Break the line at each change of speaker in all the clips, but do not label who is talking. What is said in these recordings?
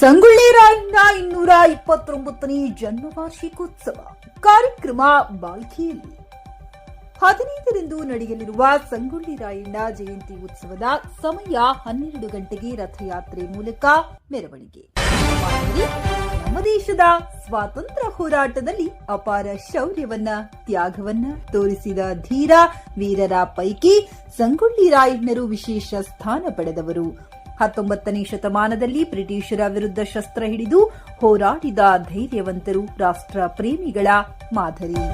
ಸಂಗೊಳ್ಳಿ ರಾಯಣ್ಣ ಇನ್ನೂರ ಇಪ್ಪತ್ತೊಂಬತ್ತನೇ ಜನ್ಮ ವಾರ್ಷಿಕೋತ್ಸವ ಕಾರ್ಯಕ್ರಮ ಬಾಲ್ಕಿಯಲ್ಲಿ. ಹದಿನೈದರಂದು ನಡೆಯಲಿರುವ ಸಂಗೊಳ್ಳಿ ರಾಯಣ್ಣ ಜಯಂತಿ ಉತ್ಸವದ ಸಮಯ ಹನ್ನೆರಡು ಗಂಟೆಗೆ ರಥಯಾತ್ರೆ ಮೂಲಕ ಮೆರವಣಿಗೆ. ನಮ್ಮ ದೇಶದ ಸ್ವಾತಂತ್ರ್ಯ ಹೋರಾಟದಲ್ಲಿ ಅಪಾರ ಶೌರ್ಯವನ್ನ, ತ್ಯಾಗವನ್ನ ತೋರಿಸಿದ ಧೀರ ವೀರರ ಪೈಕಿ ಸಂಗೊಳ್ಳಿ ರಾಯಣ್ಣರು ವಿಶೇಷ ಸ್ಥಾನ ಪಡೆದವರು. ಹತ್ತೊಂಬತ್ತನೇ ಶತಮಾನದಲ್ಲಿ ಬ್ರಿಟಿಷರ ವಿರುದ್ಧ ಶಸ್ತ್ರ ಹಿಡಿದು ಹೋರಾಡಿದ ಧೈರ್ಯವಂತರು ರಾಷ್ಟ್ರ ಪ್ರೇಮಿಗಳ ಮಾದರಿ.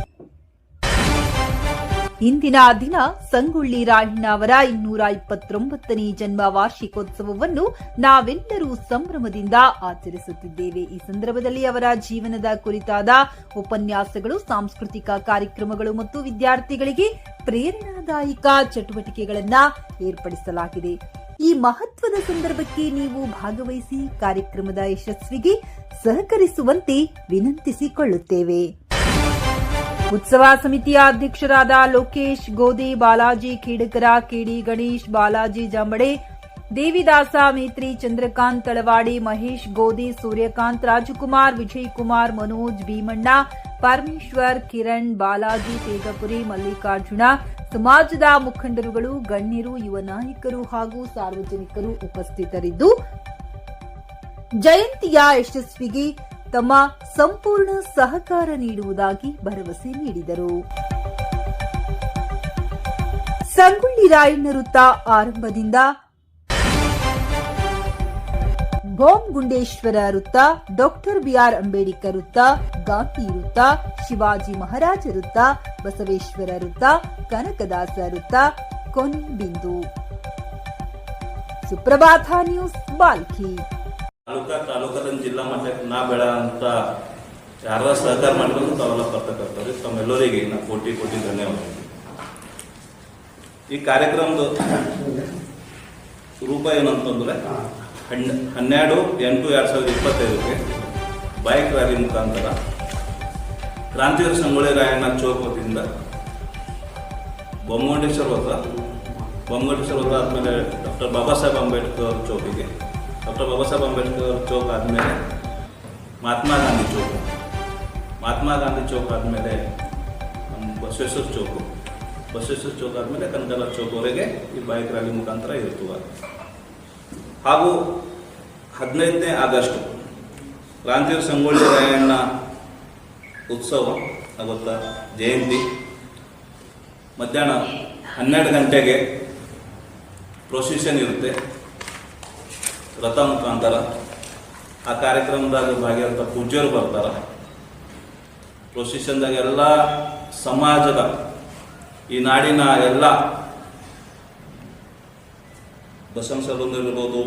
ಇಂದಿನ ದಿನ ಸಂಗೊಳ್ಳಿ ರಾಯಣ್ಣ ಅವರ ಇನ್ನೂರ ಇಪ್ಪತ್ತೊಂಬತ್ತನೇ ಜನ್ಮ ವಾರ್ಷಿಕೋತ್ಸವವನ್ನು ನಾವೆಲ್ಲರೂ ಸಂಭ್ರಮದಿಂದ ಆಚರಿಸುತ್ತಿದ್ದೇವೆ. ಈ ಸಂದರ್ಭದಲ್ಲಿ ಅವರ ಜೀವನದ ಕುರಿತಾದ ಉಪನ್ಯಾಸಗಳು, ಸಾಂಸ್ಕೃತಿಕ ಕಾರ್ಯಕ್ರಮಗಳು ಮತ್ತು ವಿದ್ಯಾರ್ಥಿಗಳಿಗೆ ಪ್ರೇರಣಾದಾಯಕ ಚಟುವಟಿಕೆಗಳನ್ನು ಏರ್ಪಡಿಸಲಾಗಿದೆ. ಈ ಮಹತ್ವದ ಸಂದರ್ಭಕ್ಕೆ ನೀವು ಭಾಗವಹಿಸಿ ಕಾರ್ಯಕ್ರಮದ ಯಶಸ್ವಿಗೆ ಸಹಕರಿಸುವಂತೆ ವಿನಂತಿಸಿಕೊಳ್ಳುತ್ತೇವೆ. ಉತ್ಸವ ಸಮಿತಿಯ ಅಧ್ಯಕ್ಷರಾದ ಲೋಕೇಶ್ ಗೋದಿ, ಬಾಲಾಜಿ ಖೇಡಕರ, ಕೆಡಿ ಗಣೇಶ್, ಬಾಲಾಜಿ ಜಾಂಬಡೆ, ದೇವಿದಾಸ ಮೇತ್ರಿ, ಚಂದ್ರಕಾಂತ್ ತಳವಾಡಿ, ಮಹೇಶ್ ಗೋದಿ, ಸೂರ್ಯಕಾಂತ್, ರಾಜಕುಮಾರ್, ವಿಜಯ್ ಕುಮಾರ್, ಮನೋಜ್ ಭೀಮಣ್ಣ ಪರಮೇಶ್ವರ್, ಕಿರಣ್, ಬಾಲಾಜಿ ತೇಗಪುರಿ ಮಲ್ಲಿಕಾರ್ಜುನ, ಸಮಾಜದ ಮುಖಂಡರುಗಳು, ಗಣ್ಯರು, ಯುವ ನಾಯಕರು ಹಾಗೂ ಸಾರ್ವಜನಿಕರು ಉಪಸ್ಥಿತರಿದ್ದು, ಜಯಂತಿಯ ಯಶಸ್ವಿಗೆ ತಮ್ಮ ಸಂಪೂರ್ಣ ಸಹಕಾರ ನೀಡುವುದಾಗಿ ಭರವಸೆ ನೀಡಿದರು. ಸಂಗೊಳ್ಳಿ ರಾಯಣ್ಣ ವೃತ್ತ ಆರಂಭದಿಂದ ಗೋಂಗುಂಡೇಶ್ವರ ವೃತ್ತ, ಡಾಕ್ಟರ್ ಬಿಆರ್ ಅಂಬೇಡ್ಕರ್ ವೃತ್ತ, ಗಾಂಧಿ ವೃತ್ತ, ಶಿವಾಜಿ ಮಹಾರಾಜ ವೃತ್ತ, ಬಸವೇಶ್ವರ ವೃತ್ತ, ಕನಕದಾಸ ವೃತ್ತ, ಕೊನ್ಬಿಂದು. ಸುಪ್ರಭಾತ ನ್ಯೂಸ್, ಬಾಲ್ಕಿ.
ತಾಲೂಕಾ ತಾಲೂಕದಿಂದ ಜಿಲ್ಲಾ ಮಟ್ಟಕ್ಕೆ ನಾ ಬೇಡ ಅಂತ ಯಾರ ಸಹಕಾರ ಮಾಡಿದ್ರು ತಾವೆಲ್ಲ ಬರ್ತಕ್ಕಂಥವ್ರಿ, ತಮ್ಮೆಲ್ಲರಿಗೆ ನಾ ಕೋಟಿ ಕೋಟಿ ಧನ್ಯವಾದ ಈ ಕಾರ್ಯಕ್ರಮದ ರೂಪ ಏನಂತಂದ್ರೆ ಹನ್ ಹನ್ನೆರಡು ಎಂಟು ಎರಡು ಸಾವಿರದ ಇಪ್ಪತ್ತೈದಕ್ಕೆ ಬೈಕ್ ರ್ಯಾಲಿ ಮುಖಾಂತರ ಕ್ರಾಂತಿವೀರ ಸಂಗೊಳ್ಳಿ ರಾಯಣ್ಣ ಚೌಕ್ ವತಿಯಿಂದ ಬೊಮ್ಮಗೊಂಡೇಶ್ವರ ಹೋದ ಬೊಮ್ಮಗೊಂಡೇಶ್ವರ ಹೋದ ಆದಮೇಲೆ ಡಾಕ್ಟರ್ ಬಾಬಾ ಸಾಹೇಬ್ ಅಂಬೇಡ್ಕರ್ ಚೌಕಿಗೆ. ಡಾಕ್ಟರ್ ಬಾಬಾ ಸಾಹೇಬ್ ಅಂಬೇಡ್ಕರ್ ಚೌಕ್ ಆದಮೇಲೆ ಮಹಾತ್ಮ ಗಾಂಧಿ ಚೌಕ್. ಮಹಾತ್ಮ ಗಾಂಧಿ ಚೌಕ್ ಆದಮೇಲೆ ಬಸವೇಶ್ವರ ಚೌಕು. ಬಸವೇಶ್ವರ ಚೌಕ್ ಆದಮೇಲೆ ಕನಕದಾಸ ಚೌಕ್ವರೆಗೆ ಈ ಬೈಕ್ ರ್ಯಾಲಿ ಮುಖಾಂತರ ಇರ್ತವೆ ಹಾಗೂ ಹದಿನೈದನೇ ಆಗಸ್ಟ್ ಕ್ರಾಂತಿವೀರ ಸಂಗೊಳ್ಳಿ ರಾಯಣ್ಣ ಉತ್ಸವ ಅವತ್ತ ಜಯಂತಿ. ಮಧ್ಯಾಹ್ನ ಹನ್ನೆರಡು ಗಂಟೆಗೆ ಪ್ರೊಸಿಷನ್ ಇರುತ್ತೆ. ರಥ ಮುಖಾಂತರ. ಆ ಕಾರ್ಯಕ್ರಮದಾಗ ಭಾಗಿಯಾದಂಥ ಪೂಜ್ಯರು ಬರ್ತಾರೆ. ಪ್ರೊಸಿಷನ್ದಾಗ ಎಲ್ಲ ಸಮಾಜದ, ಈ ನಾಡಿನ ಎಲ್ಲ ಇರ್ಬೋದು.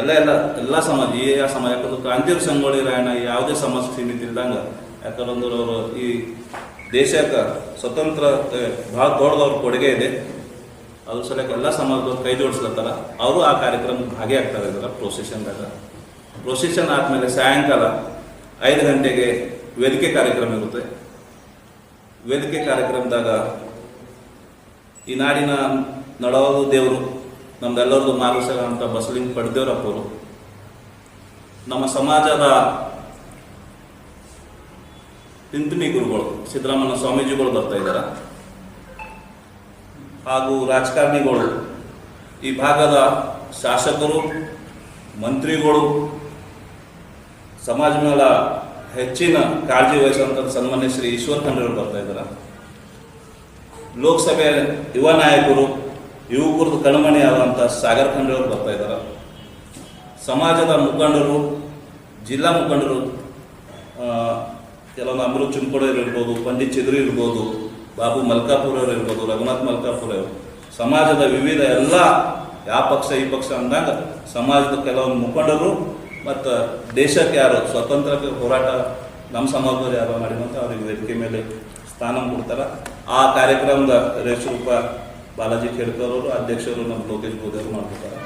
ಎಲ್ಲ ಎಲ್ಲ ಎಲ್ಲ ಸಮಾಜ, ಈ ಯಾವ ಸಮಾಜ ಯಾಕಂದ್ರೆ ಕ್ರಾಂತಿ ಸಂಗೊಳ್ಳಿ ರಾಯಣ್ಣ ಯಾವುದೇ ಸಮಾಜ ಸೀಮಿತ ಇಲ್ದಂಗೆ ಯಾಕಂದ್ರೆ ಅವರು ಈ ದೇಶಕ್ಕೆ ಸ್ವತಂತ್ರ ಭಾಳ ದೊಡ್ಡದವ್ರ ಕೊಡುಗೆ ಇದೆ. ಅದ್ರ ಸಲಕ್ಕೆ ಎಲ್ಲ ಸಮಾಜದವ್ರು ಕೈ ಜೋಡಿಸ್ಲತ್ತಾರ. ಅವರು ಆ ಕಾರ್ಯಕ್ರಮಕ್ಕೆ ಭಾಗಿಯಾಗ್ತಾರೆ ಇದರ ಪ್ರೊಸೆಷನ್ದಾಗ ಪ್ರೊಸೆಷನ್ ಆದಮೇಲೆ ಸಾಯಂಕಾಲ ಐದು ಗಂಟೆಗೆ ವೇದಿಕೆ ಕಾರ್ಯಕ್ರಮ ಇರುತ್ತೆ. ವೇದಿಕೆ ಕಾರ್ಯಕ್ರಮದಾಗ ಈ ನಾಡಿನ ನಡವಾದ ದೇವರು ನಮ್ದೆಲ್ಲರದು ಮಾರ್ಗದರ್ಶಕರಂತ ಅಂತ ಬಸಲಿಂಗ ಪಡೆದೇವ್ರಪ್ಪರು ನಮ್ಮ ಸಮಾಜದ ತಿಂತಿಣಿ ಗುರುಗಳು, ಸಿದ್ದರಾಮಯ್ಯ ಸ್ವಾಮೀಜಿಗಳು ಬರ್ತಾ ಇದ್ದಾರೆ. ಹಾಗೂ ರಾಜಕಾರಣಿಗಳು, ಈ ಭಾಗದ ಶಾಸಕರು, ಮಂತ್ರಿಗಳು, ಸಮಾಜ ಮೇಲೆ ಹೆಚ್ಚಿನ ಕಾಳಜಿ ವಹಿಸುವಂಥ ಸನ್ಮಾನ್ಯ ಶ್ರೀ ಈಶ್ವರ್ ಖಂಡ್ರೆಯವರು ಬರ್ತಾ ಇದ್ದಾರೆ. ಲೋಕಸಭೆ ಯುವ ನಾಯಕರು ಯುವಕರದ್ದು ಕಣ್ಮಣಿ ಆದಂಥ ಸಾಗರ ಕಂಡವರು ಬರ್ತಾ ಇದ್ದಾರೆ ಸಮಾಜದ ಮುಖಂಡರು, ಜಿಲ್ಲಾ ಮುಖಂಡರು ಕೆಲವೊಂದು ಅಮೃತ್ ಚುಂಕೋಡವ್ರು ಇರ್ಬೋದು, ಪಂಡಿತ್ ಚಿದ್ರಿ ಇರ್ಬೋದು, ಬಾಬು ಮಲ್ಕಾಪುರ ಅವರು ಇರ್ಬೋದು, ರಘುನಾಥ್ ಮಲ್ಕಾಪುರ ಅವರು ಸಮಾಜದ ವಿವಿಧ ಎಲ್ಲ ಯಾವ ಪಕ್ಷ ಈ ಪಕ್ಷ ಅಂದಾಗ ಸಮಾಜದ ಕೆಲವೊಂದು ಮುಖಂಡರು ಮತ್ತು ದೇಶಕ್ಕೆ ಯಾರು ಸ್ವತಂತ್ರಕ್ಕೆ ಹೋರಾಟ, ನಮ್ಮ ಸಮಾಜದಲ್ಲಿ ಯಾರು ಮಾಡಿದಂತ ಅವ್ರಿಗೆ ವೇದಿಕೆ ಮೇಲೆ ಸ್ಥಾನ ಕೊಡ್ತಾರೆ. ಆ ಕಾರ್ಯಕ್ರಮದ ರೇಷರೂಪ ಬಾಲಾಜಿ ಖೇಡ್ಕರ್ ಅವರು ಅಧ್ಯಕ್ಷರು ನಮ್ಮ ಲೋಕೇಶ್ ಗೋದೇವರು ಮಾಡ್ಕೊತಾರೆ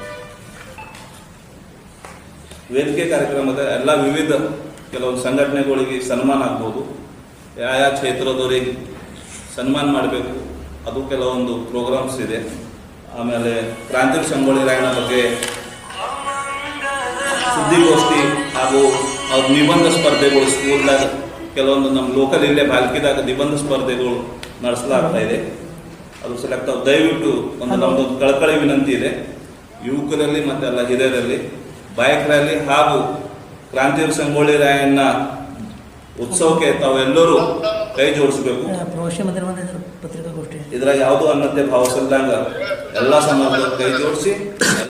ವೇದಿಕೆ ಕಾರ್ಯಕ್ರಮದ ಎಲ್ಲ ವಿವಿಧ ಕೆಲವೊಂದು ಸಂಘಟನೆಗಳಿಗೆ ಸನ್ಮಾನ ಆಗ್ಬೋದು. ಯಾವ ಯಾವ ಕ್ಷೇತ್ರದವರಿಗೆ ಸನ್ಮಾನ ಮಾಡಬೇಕು, ಅದು ಕೆಲವೊಂದು ಪ್ರೋಗ್ರಾಮ್ಸ್ ಇದೆ. ಆಮೇಲೆ ಕ್ರಾಂತಿ ಸಂಗೊಳ್ಳಿ ರಾಯಣ ಬಗ್ಗೆ ಸುದ್ದಿಗೋಷ್ಠಿ ಹಾಗೂ ಅವ್ರ ನಿಬಂಧ ಸ್ಪರ್ಧೆಗಳು ಸ್ಕೂಲ್ದಾಗ, ಕೆಲವೊಂದು ನಮ್ಮ ಲೋಕಲ್ ಇಲ್ಲೇ ಬಾಲ್ಕಿದಾಗ ನಿಬಂಧ ಸ್ಪರ್ಧೆಗಳು ನಡೆಸಲಾಗ್ತಾ ಇದೆ. ಅದು ಸೆಲೆಕ್ಟ್ ದಯವಿಟ್ಟು ಒಂದು ನಮ್ಮದೊಂದು ಕಳಕಳಿ ವಿನಂತಿ ಇದೆ. ಯುವಕರಲ್ಲಿ ಮತ್ತೆಲ್ಲ ಹಿರಿಯರಲ್ಲಿ ಬೈಕ್ ರ್ಯಾಲಿ ಹಾಗೂ ಕ್ರಾಂತಿ ಸಂಗೊಳ್ಳಿ ರಾಯಣ್ಣ ಉತ್ಸವಕ್ಕೆ ತಾವೆಲ್ಲರೂ ಕೈ ಜೋಡಿಸಬೇಕು.
ಪತ್ರಿಕಾಗೋಷ್ಠಿ?
ಇದ್ರಾಗ ಯಾವುದೋ ಅನ್ನತ್ತೆ ಭಾವಿಸಲ್ದಂಗ ಎಲ್ಲ ಸಮಾಜದ ಕೈ ಜೋಡಿಸಿ.